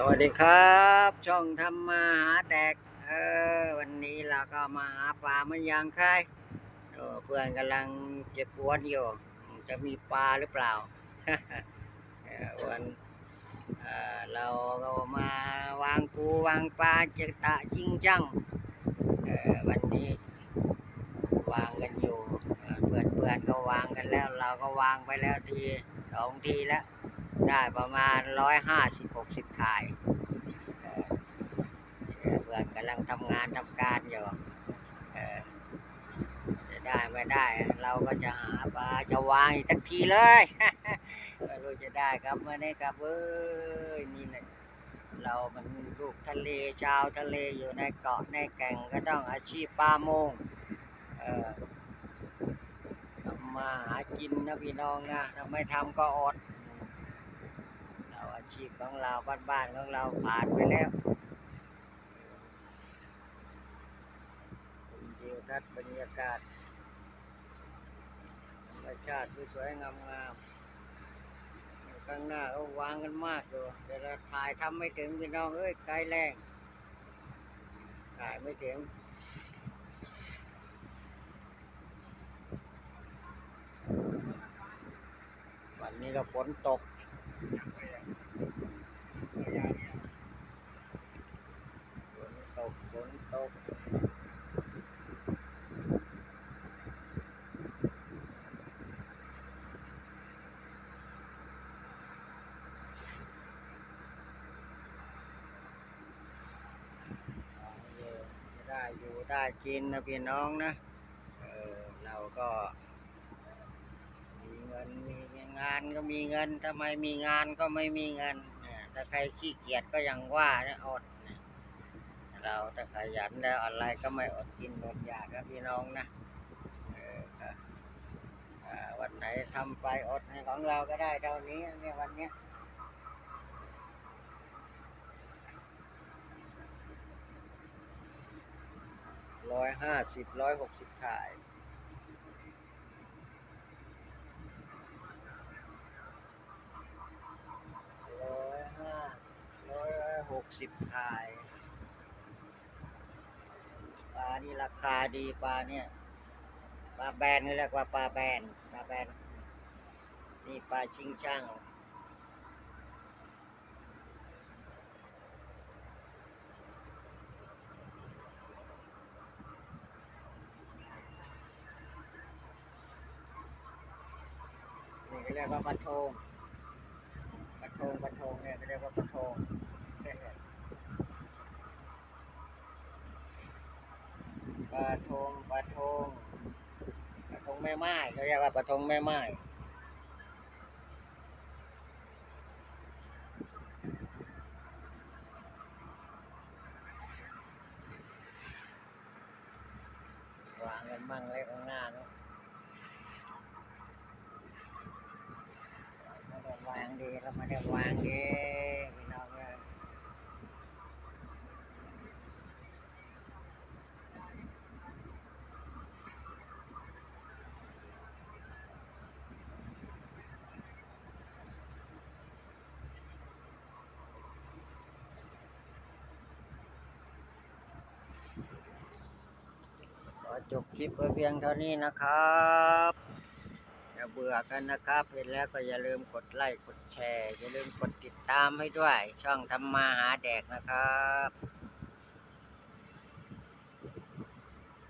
สวัสดีครับ ช่องทำมาหาแดกเออ วันนี้เราก็มาหาปลามันยางคายเพื่อนกำลังเจ็บปวดอยู่ จะมีปลาหรือเปล่าวันเเราก็มาวางปูวางปลาเจตะจริงจังวันนี้วางกันอยู่ เพื่อนเพื่อนก็วางกันแล้ว เราก็วางไปแล้วทีสองทีแล้ว ได้ประมาณร้อยห้าสิบหกสิบถ่ายเพื่อนกำลังทำงานทำการอยู่จะได้ไม่ได้ เราก็จะหาปลาจะวางอีกสักทีเลยไม่รู้จะได้ครับเมื่อนี้ครับเอ้ยนี่แหละเรามันลูกทะเลชาวทะเลอยู่ในเกาะในแก่งก็ต้องอาชีพปลาโมงเออทำมาหากินนะพี่น้องนะถ้าไม่ทำก็อด ชีพของเราบ้านๆของเราผ่านไปแล้ววิวทัศน์บรรยากาศธรรมชาติที่สวยงามๆข้างหน้าเขาวางกันมากอยู่แต่เราถ่ายทำไม่ถึงพี่น้องเอ้ยไกลแรงถ่ายไม่ถึงวันนี้ก็ฝนตก ฝนตกฝนตกเอาอยู่ ได้อยู่ได้กินนะพี่น้องนะ เออเราก็ มีเงินมีงานก็มีเงินถ้าไมมีงานก็ไม่มีเงินเนี่ยถ้าใครขี้เกียจก็ยังว่าเนี่ยอดเนี่ยเราถ้าขยันแล้วอะไรก็ไม่อดกินอดอยากครับพี่น้องนะเออวันไหนทำไปอดให้ของเราก็ได้เท่านี้เนี่ยวันเนี้ ร้อยห้าสิบร้อยหกสิบถ่าย ร้อยห้าร้อยหกสิบถ่าย ปลานี่ราคาดีปลาเนี่ย ปลาแบนนี่เรียกว่าปลาแบน ปลาแบน นี่ปลาชิงช่าง เรียกว่าปลาโทงปลาโทงปลาโทงเนี่ยเรียกว่าปลาโทงปลาโทงปลาโทงปลาโทงแม่ไม้เขาเรียกว่าปลาโทงแม่ไม้วางกันมั่งไว้ข้างหน้าเนาะไม่ได้ วางดีเราไม่ได้วางดีพี่น้องเอ้ยขอจบคลิปไว้เพียงเท่านี้นะครับ อย่าเบื่อกันนะครับเห็นแล้วก็อย่าลืมกดไลค์กดแชร์ อย่าลืมกดติดตามให้ด้วย ช่องทำมาหาแดกนะครับ